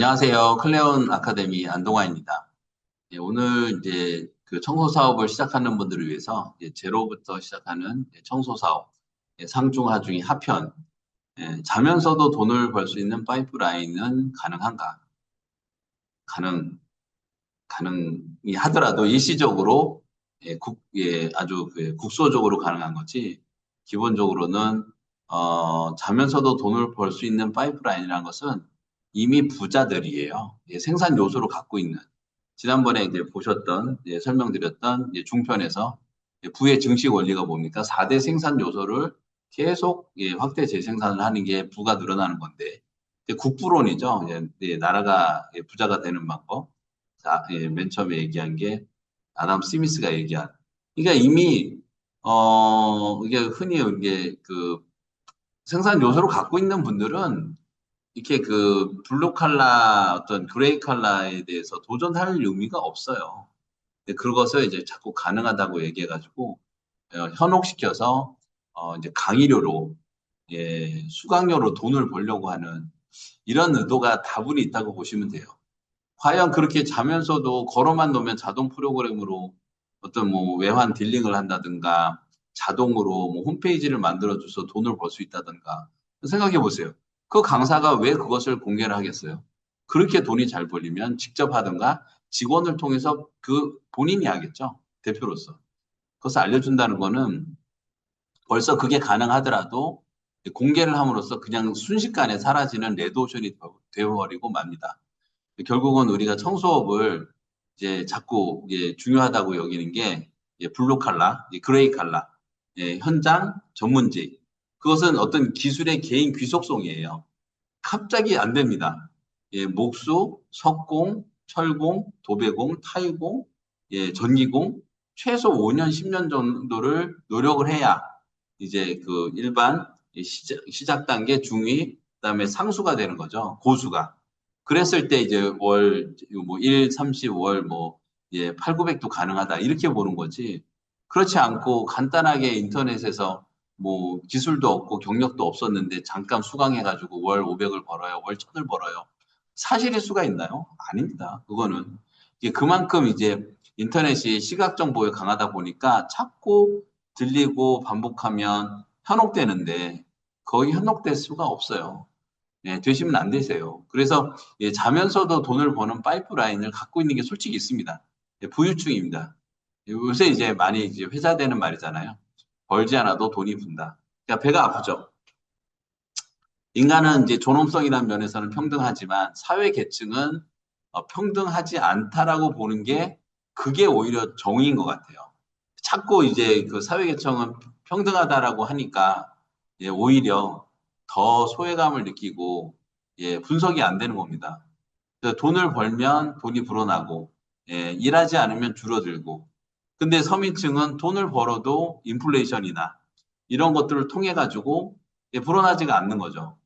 안녕하세요. 클레온 아카데미 안동환입니다. 예, 오늘 이제 그 청소 사업을 시작하는 분들을 위해서 제로부터 시작하는 청소 사업 예, 상중 하중이 하편 예, 자면서도 돈을 벌 수 있는 파이프라인은 가능한가? 가능 가능이 하더라도 일시적으로 예, 국, 예, 아주 그 국소적으로 가능한 거지 기본적으로는 어, 자면서도 돈을 벌 수 있는 파이프라인이라는 것은 이미 부자들이에요. 예, 생산 요소를 갖고 있는. 지난번에 이제 보셨던, 예, 설명드렸던 예, 중편에서 부의 증식 원리가 뭡니까? 4대 생산 요소를 계속 예, 확대 재생산을 하는 게 부가 늘어나는 건데, 국부론이죠. 예, 나라가 부자가 되는 방법. 자, 맨 처음에 얘기한 게 아담 스미스가 얘기한. 그러니까 이미 어 이게 흔히 이게 그 생산 요소를 갖고 있는 분들은 이렇게 그 블루 칼라 어떤 그레이 칼라에 대해서 도전할 의미가 없어요. 그것을 이제 자꾸 가능하다고 얘기해가지고 어, 현혹시켜서 어, 이제 강의료로 예, 수강료로 돈을 벌려고 하는 이런 의도가 다분히 있다고 보시면 돼요. 과연 그렇게 자면서도 걸어만 놓으면 자동 프로그램으로 어떤 뭐 외환 딜링을 한다든가 자동으로 뭐 홈페이지를 만들어줘서 돈을 벌 수 있다든가 생각해 보세요. 그 강사가 왜 그것을 공개를 하겠어요? 그렇게 돈이 잘 벌리면 직접 하든가 직원을 통해서 그 본인이 하겠죠. 대표로서. 그것을 알려준다는 거는 벌써 그게 가능하더라도 공개를 함으로써 그냥 순식간에 사라지는 레드오션이 되어버리고 맙니다. 결국은 우리가 청소업을 이제 자꾸 이제 중요하다고 여기는 게 블루 칼라, 그레이 칼라, 예, 현장 전문직. 그것은 어떤 기술의 개인 귀속성이에요. 갑자기 안 됩니다. 예, 목수, 석공, 철공, 도배공, 타이공, 예, 전기공 최소 5년, 10년 정도를 노력을 해야 이제 그 일반 시작, 시작 단계 중위 그다음에 상수가 되는 거죠. 고수가. 그랬을 때 이제 월 뭐 1, 30 월 뭐 예, 8, 900도 가능하다 이렇게 보는 거지. 그렇지 않고 간단하게 인터넷에서 뭐 기술도 없고 경력도 없었는데 잠깐 수강해가지고 월 500을 벌어요, 월 1000을 벌어요. 사실일 수가 있나요? 아닙니다. 그거는 이게 그만큼 이제 인터넷이 시각 정보에 강하다 보니까 자꾸 들리고 반복하면 현혹되는데 거의 현혹될 수가 없어요. 예, 되시면 안 되세요. 그래서 예, 자면서도 돈을 버는 파이프라인을 갖고 있는 게 솔직히 있습니다. 예, 부유층입니다. 요새 이제 많이 이제 회자되는 말이잖아요. 벌지 않아도 돈이 분다. 그러니까 배가 아프죠. 인간은 이제 존엄성이라는 면에서는 평등하지만 사회 계층은 어, 평등하지 않다라고 보는 게 그게 오히려 정의인 것 같아요. 자꾸 이제 그 사회 계층은 평등하다라고 하니까 예, 오히려 더 소외감을 느끼고 예, 분석이 안 되는 겁니다. 돈을 벌면 돈이 불어나고 예, 일하지 않으면 줄어들고 근데 서민층은 돈을 벌어도 인플레이션이나 이런 것들을 통해 가지고 예, 불어나지가 않는 거죠.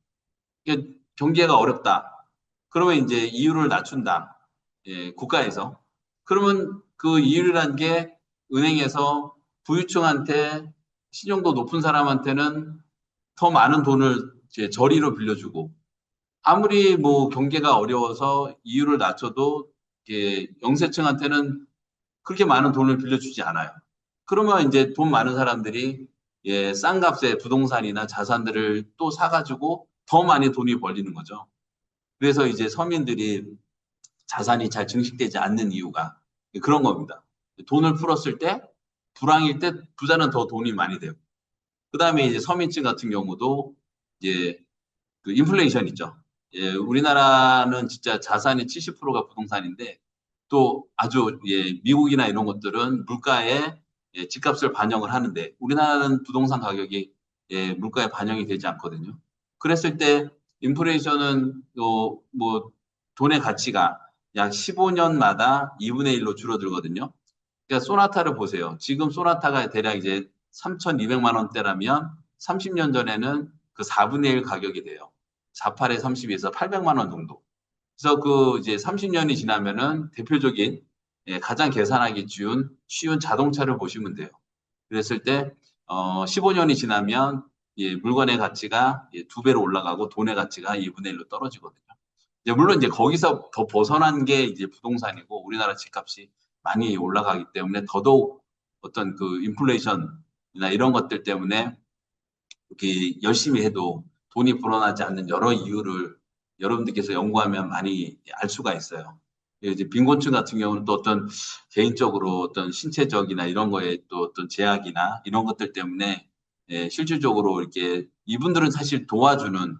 경제가 어렵다. 그러면 이제 이율을 낮춘다. 예, 국가에서. 그러면 그 이율이란 게 은행에서 부유층한테 신용도 높은 사람한테는 더 많은 돈을 이제 저리로 빌려주고 아무리 뭐 경계가 어려워서 이율을 낮춰도 영세층한테는 그렇게 많은 돈을 빌려주지 않아요. 그러면 이제 돈 많은 사람들이 예, 싼 값에 부동산이나 자산들을 또 사가지고 더 많이 돈이 벌리는 거죠. 그래서 이제 서민들이 자산이 잘 증식되지 않는 이유가 그런 겁니다. 돈을 풀었을 때 불황일 때 부자는 더 돈이 많이 되고 그 다음에 이제 서민층 같은 경우도 이제 그 인플레이션 있죠. 예, 우리나라는 진짜 자산의 70%가 부동산인데 또 아주 예, 미국이나 이런 것들은 물가에 예, 집값을 반영을 하는데 우리나라는 부동산 가격이 예, 물가에 반영이 되지 않거든요. 그랬을 때 인플레이션은 어, 뭐 돈의 가치가 약 15년마다 2분의 1로 줄어들거든요. 그러니까 소나타를 보세요. 지금 소나타가 대략 이제 3,200만 원대라면 30년 전에는 그 4분의 1 가격이 돼요. 48에 32에서 800만 원 정도. 그래서 그 이제 30년이 지나면은 대표적인 예, 가장 계산하기 쉬운 쉬운 자동차를 보시면 돼요. 그랬을 때 어, 15년이 지나면 예, 물건의 가치가 예, 두 배로 올라가고 돈의 가치가 2분의 1로 떨어지거든요. 이제 물론 이제 거기서 더 벗어난 게 이제 부동산이고 우리나라 집값이 많이 올라가기 때문에 더더욱 어떤 그 인플레이션이나 이런 것들 때문에 이렇게 열심히 해도 돈이 불어나지 않는 여러 이유를 여러분들께서 연구하면 많이 알 수가 있어요. 이제 빈곤층 같은 경우는 또 어떤 개인적으로 어떤 신체적이나 이런 거에 또 어떤 제약이나 이런 것들 때문에 예, 실질적으로 이렇게 이분들은 사실 도와주는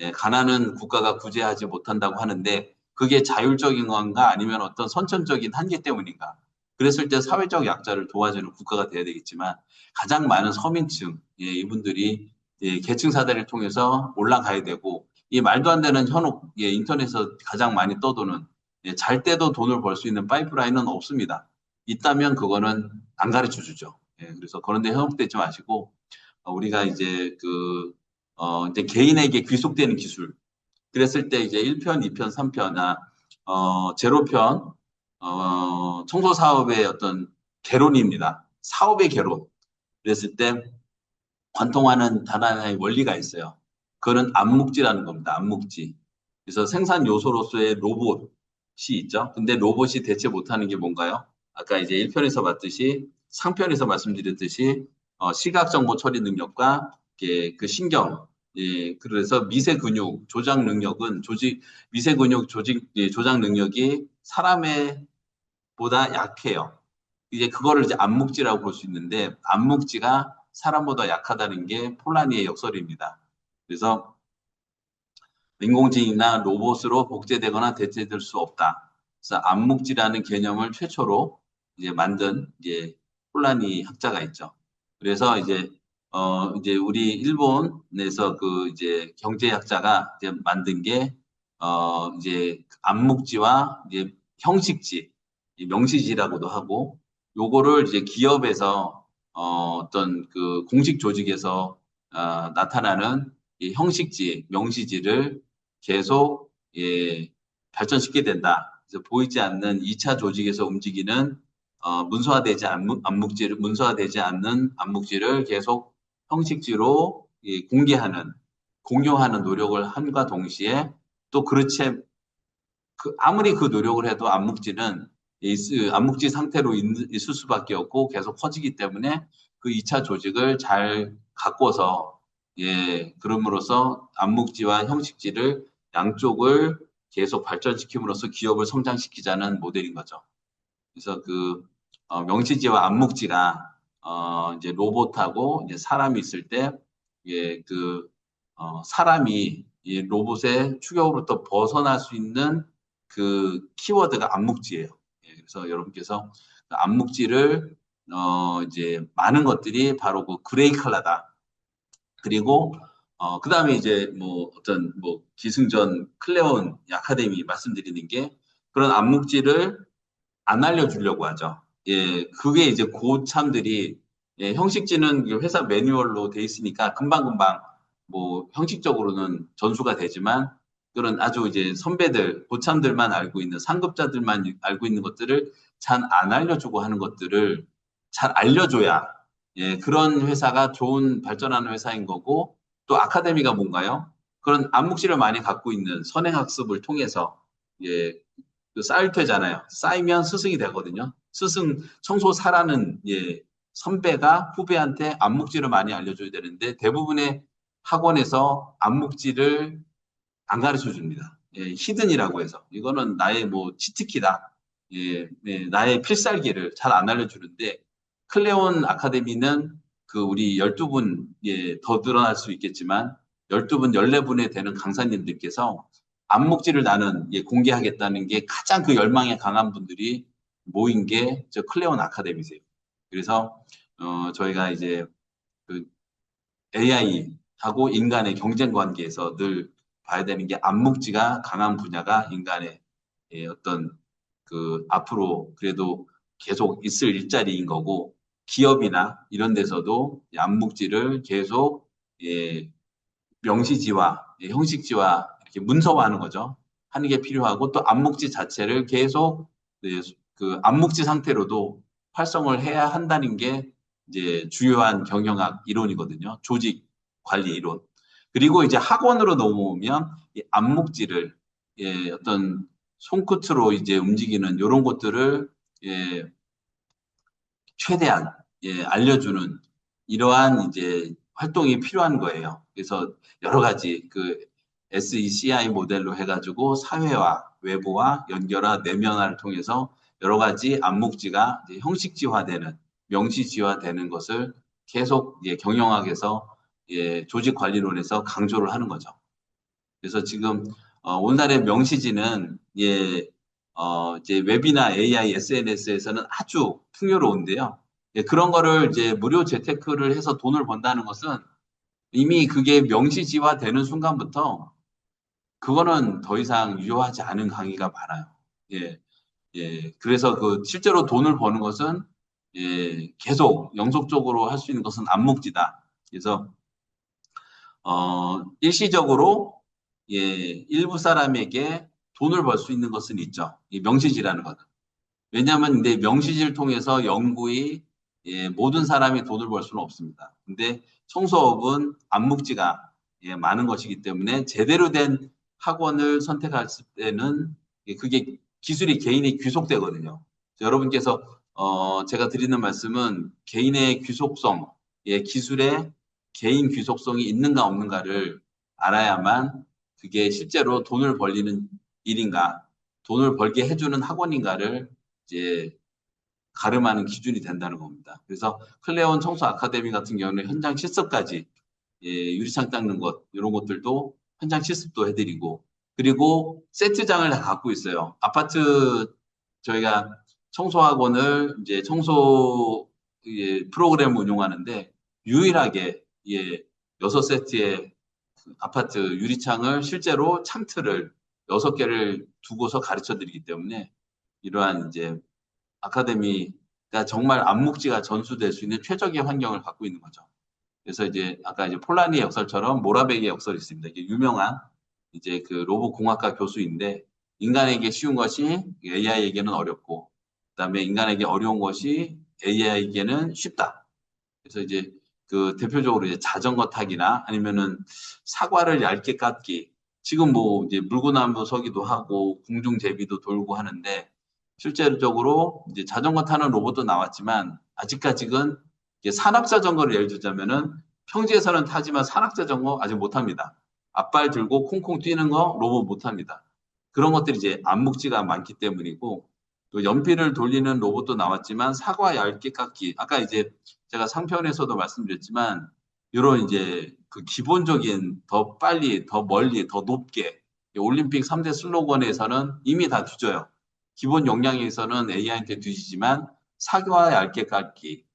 예, 가난은 국가가 구제하지 못한다고 하는데 그게 자율적인 건가 아니면 어떤 선천적인 한계 때문인가? 그랬을 때 사회적 약자를 도와주는 국가가 돼야 되겠지만 가장 많은 서민층 예, 이분들이 예, 계층 사다리를 통해서 올라가야 되고 이 말도 안 되는 현혹 예, 인터넷에서 가장 많이 떠도는 예, 잘 때도 돈을 벌 수 있는 파이프라인은 없습니다. 있다면 그거는 안 가르쳐 주죠. 예, 그래서 그런데 현혹되지 마시고 어, 우리가 이제 그 어, 이제 개인에게 귀속되는 기술 그랬을 때 이제 1편, 2편, 3편, 아, 어, 제로편, 어, 청소 사업의 어떤 개론입니다. 사업의 개론. 그랬을 때 관통하는 단 하나의 원리가 있어요. 그거는 암묵지라는 겁니다. 암묵지. 그래서 생산 요소로서의 로봇이 있죠. 근데 로봇이 대체 못하는 게 뭔가요? 아까 이제 1편에서 봤듯이 상편에서 말씀드렸듯이 어, 시각 정보 처리 능력과 예, 그 신경 예, 그래서 미세 근육 조작 능력은 조직 미세 근육 조직 예, 조작 능력이 사람의 보다 약해요. 이제 그거를 이제 암묵지라고 볼 수 있는데 암묵지가 사람보다 약하다는 게 폴라니의 역설입니다. 그래서 인공지능이나 로봇으로 복제되거나 대체될 수 없다. 그래서 암묵지라는 개념을 최초로 이제 만든 이제 폴라니 학자가 있죠. 그래서 이제 어 이제 우리 일본에서 그 이제 경제학자가 이제 만든 게 어 이제 암묵지와 이제 형식지, 명시지라고도 하고 요거를 이제 기업에서 어 어떤 그 공식 조직에서 어, 나타나는 이 형식지, 명시지를 계속 예, 발전시키게 된다. 그래서 보이지 않는 2차 조직에서 움직이는 어, 문서화되지 않는 암묵지를 문서화되지 않는 암묵지를 계속 형식지로 예, 공개하는 공유하는 노력을 함과 동시에 또 그렇지 그 아무리 그 노력을 해도 암묵지는 암묵지 상태로 있 을 수밖에 없고 계속 퍼지기 때문에 그 2차 조직을 잘 가꿔서 예 그럼으로써 암묵지와 형식지를 양쪽을 계속 발전시킴으로써 기업을 성장시키자는 모델인 거죠. 그래서 그 어, 명시지와 암묵지가 어, 이제 로봇하고 이제 사람이 있을 때 예, 그 어, 사람이 이 로봇의 추격으로부터 벗어날 수 있는 그 키워드가 암묵지예요. 예, 그래서 여러분께서 그 암묵지를 어, 이제 많은 것들이 바로 그 그레이 컬러다. 그리고 어, 그 다음에 이제 뭐 어떤 뭐 기승전 클레온 아카데미 말씀드리는 게 그런 암묵지를 안 알려주려고 하죠. 예, 그게 이제 고참들이 예, 형식지는 회사 매뉴얼로 돼 있으니까 금방금방 뭐 형식적으로는 전수가 되지만 그런 아주 이제 선배들, 고참들만 알고 있는 상급자들만 알고 있는 것들을 잘 안 알려주고 하는 것들을 잘 알려줘야 예, 그런 회사가 좋은 발전하는 회사인 거고 또 아카데미가 뭔가요? 그런 암묵지를 많이 갖고 있는 선행학습을 통해서 예, 그 쌓일 테잖아요. 쌓이면 스승이 되거든요. 스승 청소사라는 예, 선배가 후배한테 암묵지를 많이 알려줘야 되는데 대부분의 학원에서 암묵지를 안 가르쳐 줍니다. 예, 히든이라고 해서 이거는 나의 뭐 치트키다. 예, 예, 나의 필살기를 잘 안 알려주는데 클레온 아카데미는 그 우리 12분 예, 더 늘어날 수 있겠지만 12분, 14분에 되는 강사님들께서 암묵지를 나는 예, 공개하겠다는 게 가장 그 열망에 강한 분들이 모인 게 저 클레온 아카데미세요. 그래서 어, 저희가 이제 그 AI하고 인간의 경쟁 관계에서 늘 봐야 되는 게 암묵지가 강한 분야가 인간의 예, 어떤 그 앞으로 그래도 계속 있을 일자리인 거고 기업이나 이런 데서도 암묵지를 계속 예, 명시지와 예, 형식지와 이렇게 문서화하는 거죠. 하는 게 필요하고 또 암묵지 자체를 계속 예, 그 암묵지 상태로도 활성을 해야 한다는 게 이제 주요한 경영학 이론이거든요. 조직 관리 이론. 그리고 이제 학원으로 넘어오면 이 암묵지를 예, 어떤 손끝으로 이제 움직이는 이런 것들을 예, 최대한 예, 알려주는 이러한 이제 활동이 필요한 거예요. 그래서 여러 가지 그 SECI 모델로 해가지고 사회와 외부와 연결화 내면화를 통해서 여러 가지 이제 형식지화되는 명시지화되는 것을 계속 예, 경영학에서 예, 조직 관리론에서 강조를 하는 거죠. 그래서 지금 어, 오늘날의 명시지는 예, 어, 이제 웹이나 AI, SNS에서는 아주 풍요로운데요. 예, 그런 거를 이제 무료 재테크를 해서 돈을 번다는 것은 이미 그게 명시지화 되는 순간부터 그거는 더 이상 유효하지 않은 강의가 많아요. 예, 예. 그래서 그 실제로 돈을 버는 것은 예, 계속 영속적으로 할 수 있는 것은 암묵지다. 그래서 어, 일시적으로 예, 일부 사람에게 돈을 벌 수 있는 것은 있죠. 이 명시지라는 것은. 왜냐하면 근데 명시지를 통해서 영구히 예, 모든 사람이 돈을 벌 수는 없습니다. 근데 청소업은 암묵지가 예, 많은 것이기 때문에 제대로 된 학원을 선택할 때는 예, 그게 기술이 개인이 귀속되거든요. 여러분께서 어, 제가 드리는 말씀은 개인의 귀속성, 예, 기술의 개인 귀속성이 있는가 없는가를 알아야만 그게 실제로 돈을 벌리는 일인가, 돈을 벌게 해주는 학원인가를 이제 가름하는 기준이 된다는 겁니다. 그래서 클레온 청소 아카데미 같은 경우는 현장 실습까지 예, 유리창 닦는 것 이런 것들도 현장 실습도 해드리고 그리고 세트장을 다 갖고 있어요. 아파트 저희가 청소학원을 이제 청소 예, 프로그램 운용하는데 유일하게 예, 6세트의 그 아파트 유리창을 실제로 창틀을 6개를 두고서 가르쳐 드리기 때문에 이러한 이제 아카데미가 정말 암묵지가 전수될 수 있는 최적의 환경을 갖고 있는 거죠. 그래서 이제 아까 이제 폴라니 역설처럼 모라베기 역설이 있습니다. 이게 유명한 이제 그 로봇 공학과 교수인데 인간에게 쉬운 것이 AI에게는 어렵고 그다음에 인간에게 어려운 것이 AI에게는 쉽다. 그래서 이제 그 대표적으로 이제 자전거 타기나 아니면은 사과를 얇게 깎기 지금 뭐 이제 물구나무 서기도 하고 공중 제비도 돌고 하는데 실제적으로 이제 자전거 타는 로봇도 나왔지만 아직까지는 산악 자전거를 예를 들자면은 평지에서는 타지만 산악 자전거 아직 못 합니다. 앞발 들고 콩콩 뛰는 거 로봇 못 합니다. 그런 것들이 이제 암묵지가 많기 때문이고 또 연필을 돌리는 로봇도 나왔지만 사과 얇게 깎기 아까 이제 제가 상편에서도 말씀드렸지만 이런 이제 그 기본적인 더 빨리 더 멀리 더 높게 올림픽 3대 슬로건에서는 이미 다 뒤져요. 기본 역량에서는 AI한테 뒤지지만 사과 얇게 깎기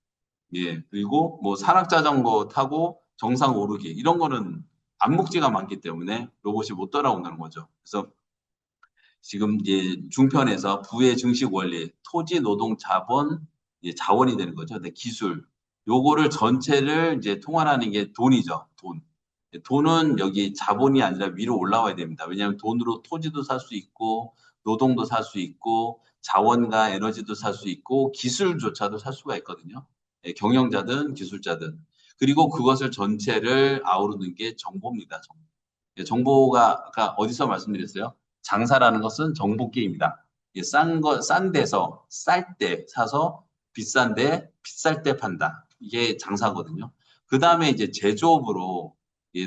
예 그리고 뭐 산악 자전거 타고 정상 오르기 이런 거는 암묵지가 많기 때문에 로봇이 못 따라온다는 거죠. 그래서 지금 이제 중편에서 부의 증식 원리, 토지, 노동, 자본, 이제 자원이 되는 거죠. 기술, 요거를 전체를 이제 통환하는 게 돈이죠. 돈. 돈은 여기 자본이 아니라 위로 올라와야 됩니다. 왜냐하면 돈으로 토지도 살 수 있고, 노동도 살 수 있고, 자원과 에너지도 살 수 있고, 기술조차도 살 수가 있거든요. 예, 경영자든 기술자든. 그리고 그것을 전체를 아우르는 게 정보입니다. 정보. 예, 정보 가 아까 어디서 말씀드렸어요? 장사라는 것은 정보 게임이다. 싼 거, 싼 데서 쌀 때 사서 비싼데 비쌀 때 판다. 이게 장사거든요. 그 다음에 이제 제조업으로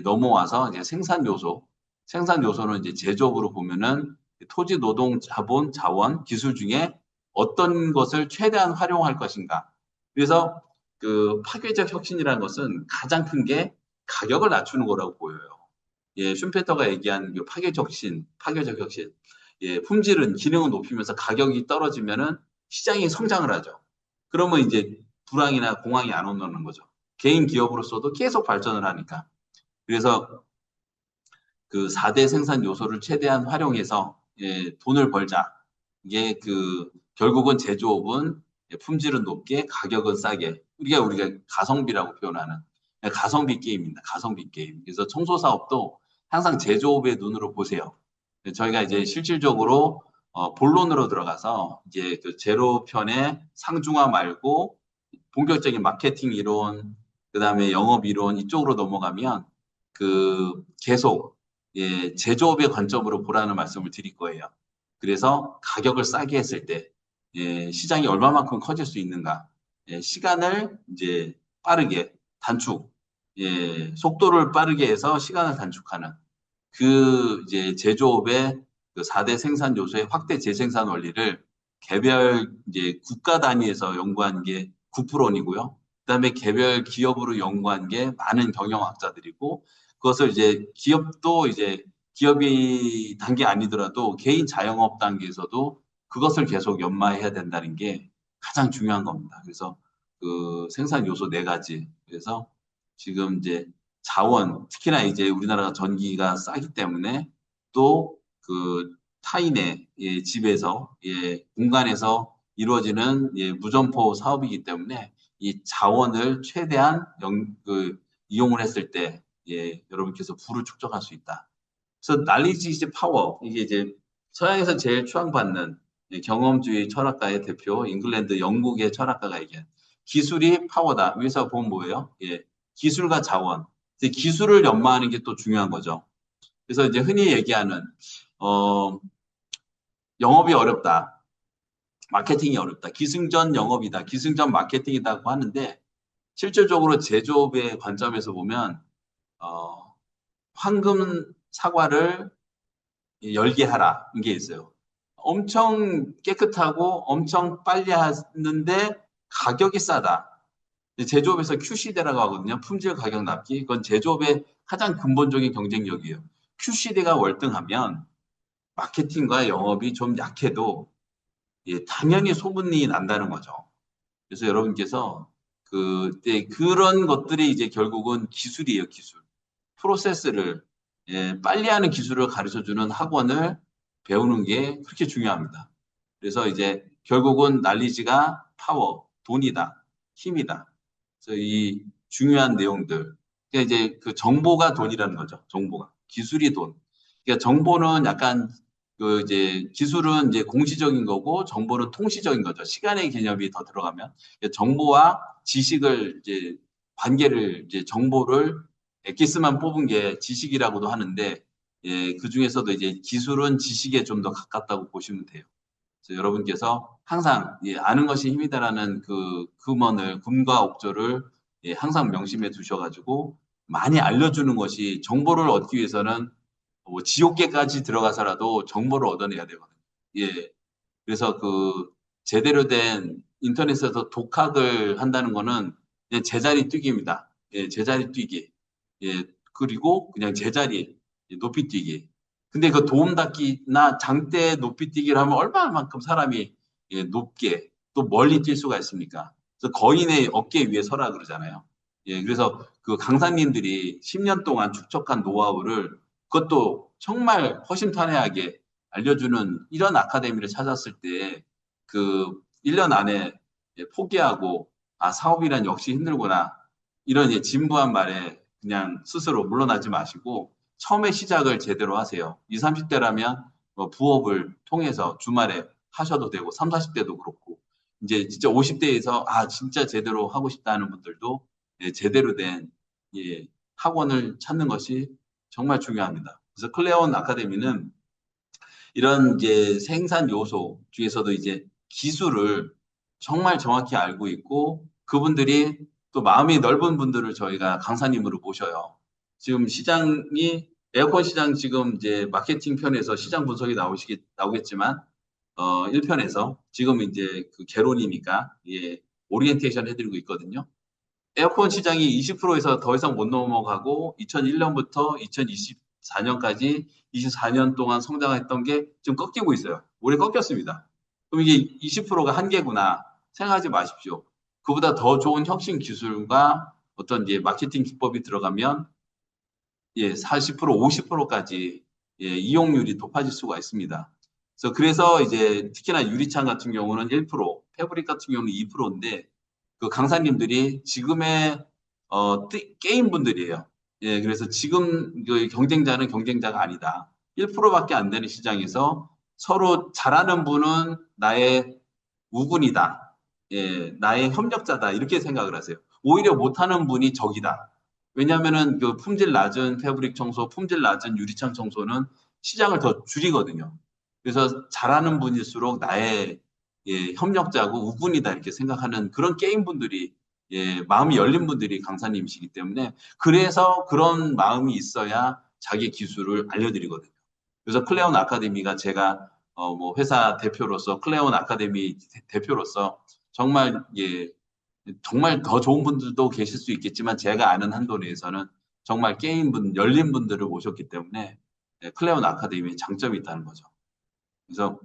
넘어와서 이제 생산 요소, 생산 요소는 이제 제조업으로 보면은 토지, 노동, 자본, 자원, 기술 중에 어떤 것을 최대한 활용할 것인가. 그래서 그 파괴적 혁신이라는 것은 가장 큰 게 가격을 낮추는 거라고 보여요. 예, 슈페터가 얘기한 그 파괴적 혁신, 파괴적 혁신. 예, 품질은 기능을 높이면서 가격이 떨어지면은 시장이 성장을 하죠. 그러면 이제 불황이나 공황이 안 온다는 거죠. 개인 기업으로서도 계속 발전을 하니까. 그래서 그 4대 생산 요소를 최대한 활용해서 예, 돈을 벌자. 이게 그 결국은 제조업은 품질은 높게 가격은 싸게 우리가 우리가 가성비라고 표현하는 가성비 게임입니다. 가성비 게임. 그래서 청소 사업도 항상 제조업의 눈으로 보세요. 저희가 이제 실질적으로 어, 본론으로 들어가서 이제 그 제로 편의 상중화 말고 본격적인 마케팅 이론, 그 다음에 영업 이론 이쪽으로 넘어가면 그 계속 예, 제조업의 관점으로 보라는 말씀을 드릴 거예요. 그래서 가격을 싸게 했을 때 예, 시장이 얼마만큼 커질 수 있는가? 예, 시간을 이제 빠르게 단축, 예, 속도를 빠르게 해서 시간을 단축하는 그 이제 제조업의 그 4대 생산 요소의 확대 재생산 원리를 개별 이제 국가 단위에서 연구한 게 9%이고요. 그다음에 개별 기업으로 연구한 게 많은 경영학자들이고 그것을 이제 기업도 이제 기업이 단계 아니더라도 개인 자영업 단계에서도 그것을 계속 연마해야 된다는 게 가장 중요한 겁니다. 그래서 그 생산 요소 네 가지. 그래서 지금 이제 자원, 특히나 이제 우리나라가 전기가 싸기 때문에 또 그 타인의 예, 집에서 예, 공간에서 이루어지는 예, 무점포 사업이기 때문에 이 자원을 최대한 영, 그, 이용을 했을 때 예, 여러분께서 부를 축적할 수 있다. 그래서 날리지 이제 파워 이게 이제 서양에서 제일 추앙받는 예, 경험주의 철학가의 대표 잉글랜드 영국의 철학가가 얘기한 기술이 파워다. 위에서 보면 뭐예요? 예, 기술과 자원. 기술을 연마하는 게 또 중요한 거죠. 그래서 이제 흔히 얘기하는 어, 영업이 어렵다. 마케팅이 어렵다. 기승전 영업이다. 기승전 마케팅이다고 하는데 실질적으로 제조업의 관점에서 보면 어, 황금 사과를 열게 하라 이게 있어요. 엄청 깨끗하고 엄청 빨리 하는데 가격이 싸다. 제조업에서 QC대라고 하거든요. 품질 가격 납기. 그건 제조업의 가장 근본적인 경쟁력이에요. QC대가 월등하면 마케팅과 영업이 좀 약해도 예, 당연히 소문이 난다는 거죠. 그래서 여러분께서 그 네, 그런 것들이 이제 결국은 기술이에요, 기술. 프로세스를 예, 빨리 하는 기술을 가르쳐 주는 학원을 배우는 게 그렇게 중요합니다. 그래서 이제 결국은 난리지가 파워, 돈이다, 힘이다. 그래서 이 중요한 내용들. 그러니까 이제 그 정보가 돈이라는 거죠. 정보가. 기술이 돈. 그러니까 정보는 약간 그 이제 기술은 이제 공시적인 거고 정보는 통시적인 거죠. 시간의 개념이 더 들어가면 정보와 지식을 이제 관계를 이제 정보를 엑기스만 뽑은 게 지식이라고도 하는데 예, 그 중에서도 이제 기술은 지식에 좀 더 가깝다고 보시면 돼요. 그래서 여러분께서 항상 예, 아는 것이 힘이다라는 그 금원을 금과 옥조를 예, 항상 명심해 두셔가지고 많이 알려주는 것이 정보를 얻기 위해서는 뭐 지옥계까지 들어가서라도 정보를 얻어내야 되거든요. 예. 그래서 그 제대로 된 인터넷에서 독학을 한다는 거는 제자리 뛰기입니다. 예, 제자리 뛰기. 예, 그리고 그냥 제자리 높이 뛰기. 근데 그 도움 닫기나 장대 높이 뛰기를 하면 얼마만큼 사람이 예, 높게 또 멀리 뛸 수가 있습니까? 그래서 거인의 어깨 위에 서라 그러잖아요. 예, 그래서 그 강사님들이 10년 동안 축적한 노하우를 그것도 정말 허심탄회하게 알려주는 이런 아카데미를 찾았을 때 그 1년 안에 예, 포기하고 아 사업이란 역시 힘들구나 이런 예, 진부한 말에 그냥 스스로 물러나지 마시고 처음에 시작을 제대로 하세요. 20, 30대라면 뭐 부업을 통해서 주말에 하셔도 되고 30, 40대도 그렇고 이제 진짜 50대에서 아 진짜 제대로 하고 싶다는 분들도 예, 제대로 된 예, 학원을 찾는 것이 정말 중요합니다. 그래서 클레온 아카데미는 이런 이제 생산 요소 중에서도 이제 기술을 정말 정확히 알고 있고 그분들이 또 마음이 넓은 분들을 저희가 강사님으로 모셔요. 지금 시장이 에어컨 시장 지금 이제 마케팅 편에서 시장 분석이 나오시겠 나오겠지만 어 1편에서 지금 이제 그 개론이니까 예 오리엔테이션 해드리고 있거든요. 에어컨 시장이 20%에서 더 이상 못 넘어가고 2001년부터 2024년까지 24년 동안 성장했던 게 지금 꺾이고 있어요. 올해 꺾였습니다. 그럼 이게 20%가 한계구나 생각하지 마십시오. 그보다 더 좋은 혁신 기술과 어떤 이제 마케팅 기법이 들어가면 예, 40% 50%까지 예, 이용률이 높아질 수가 있습니다. 그래서 이제 특히나 유리창 같은 경우는 1%, 패브릭 같은 경우는 2%인데 그 강사님들이 지금의 어, 게임 분들이에요. 예, 그래서 지금 그 경쟁자는 경쟁자가 아니다. 1%밖에 안 되는 시장에서 서로 잘하는 분은 나의 우군이다. 예, 나의 협력자다. 이렇게 생각을 하세요. 오히려 못하는 분이 적이다. 왜냐하면은 그 품질 낮은 패브릭 청소, 품질 낮은 유리창 청소는 시장을 더 줄이거든요. 그래서 잘하는 분일수록 나의 예, 협력자고 우군이다 이렇게 생각하는 그런 게임 분들이 예, 마음이 열린 분들이 강사님이시기 때문에 그래서 그런 마음이 있어야 자기 기술을 알려드리거든요. 그래서 클레온 아카데미가 제가 어, 뭐 회사 대표로서 클레온 아카데미 대- 대표로서 정말 예, 정말 더 좋은 분들도 계실 수 있겠지만 제가 아는 한도 내에서는 정말 게임 분 열린 분들을 모셨기 때문에 예, 클레온 아카데미에 장점이 있다는 거죠. 그래서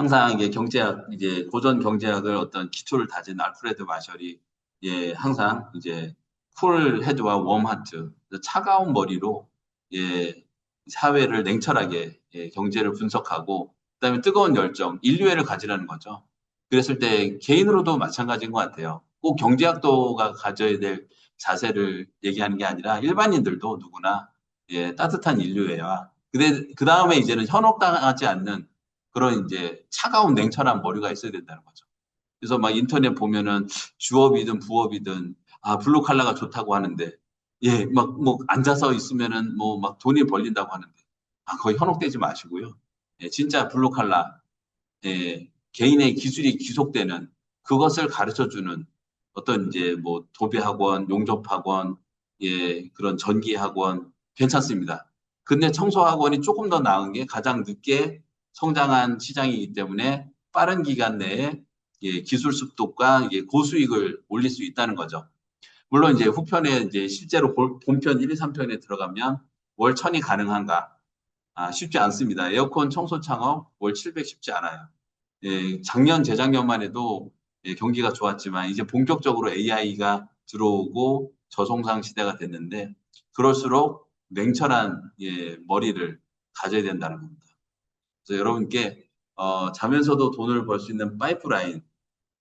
항상 이게 경제학 이제 고전 경제학을 어떤 기초를 다진 알프레드 마셜이 예 항상 이제 쿨 헤드와 웜 하트 차가운 머리로 예 사회를 냉철하게 예, 경제를 분석하고 그다음에 뜨거운 열정 인류애를 가지라는 거죠. 그랬을 때 개인으로도 마찬가지인 것 같아요. 꼭 경제학도가 가져야 될 자세를 얘기하는 게 아니라 일반인들도 누구나 예, 따뜻한 인류애와 그 다음에 이제는 현혹당하지 않는 그런 이제 차가운 냉철한 머리가 있어야 된다는 거죠. 그래서 막 인터넷 보면은 주업이든 부업이든 아 블루 칼라가 좋다고 하는데 예 막 뭐 앉아서 있으면은 뭐 막 돈이 벌린다고 하는데 아 거의 현혹되지 마시고요. 예, 진짜 블루 칼라 예, 개인의 기술이 귀속되는 그것을 가르쳐 주는 어떤 이제 뭐 도배 학원, 용접 학원, 예 그런 전기 학원 괜찮습니다. 근데 청소 학원이 조금 더 나은 게 가장 늦게 성장한 시장이기 때문에 빠른 기간 내에 예, 기술 습득과 예, 고수익을 올릴 수 있다는 거죠. 물론 이제 후편에 이제 실제로 볼- 본편 1, 2, 3편에 들어가면 월 천이 가능한가? 아, 쉽지 않습니다. 에어컨 청소 창업 월 700 쉽지 않아요. 예, 작년, 재작년만 해도 예, 경기가 좋았지만 이제 본격적으로 AI가 들어오고 저송상 시대가 됐는데 그럴수록 냉철한 예, 머리를 가져야 된다는 겁니다. 여러분께 어, 자면서도 돈을 벌 수 있는 파이프라인,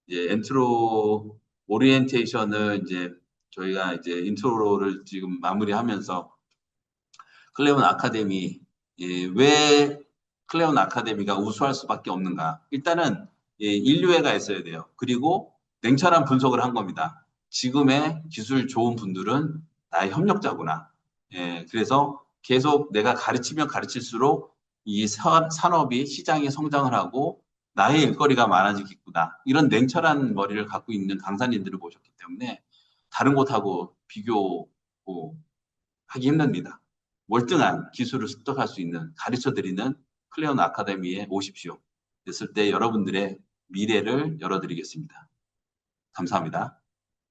이제 엔트로 오리엔테이션을 이제 저희가 이제 인트로를 지금 마무리하면서 클레온 아카데미 예, 왜 클레온 아카데미가 우수할 수밖에 없는가? 일단은 예, 인류애가 있어야 돼요. 그리고 냉철한 분석을 한 겁니다. 지금의 기술 좋은 분들은 나의 협력자구나. 예, 그래서 계속 내가 가르치면 가르칠수록 이 사- 산업이 시장이 성장을 하고 나의 일거리가 많아지겠구나. 이런 냉철한 머리를 갖고 있는 강사님들을 모셨기 때문에 다른 곳하고 비교하기 힘듭니다. 월등한 기술을 습득할 수 있는 가르쳐 드리는 클레온 아카데미에 오십시오. 됐을 때 여러분들의 미래를 열어드리겠습니다. 감사합니다.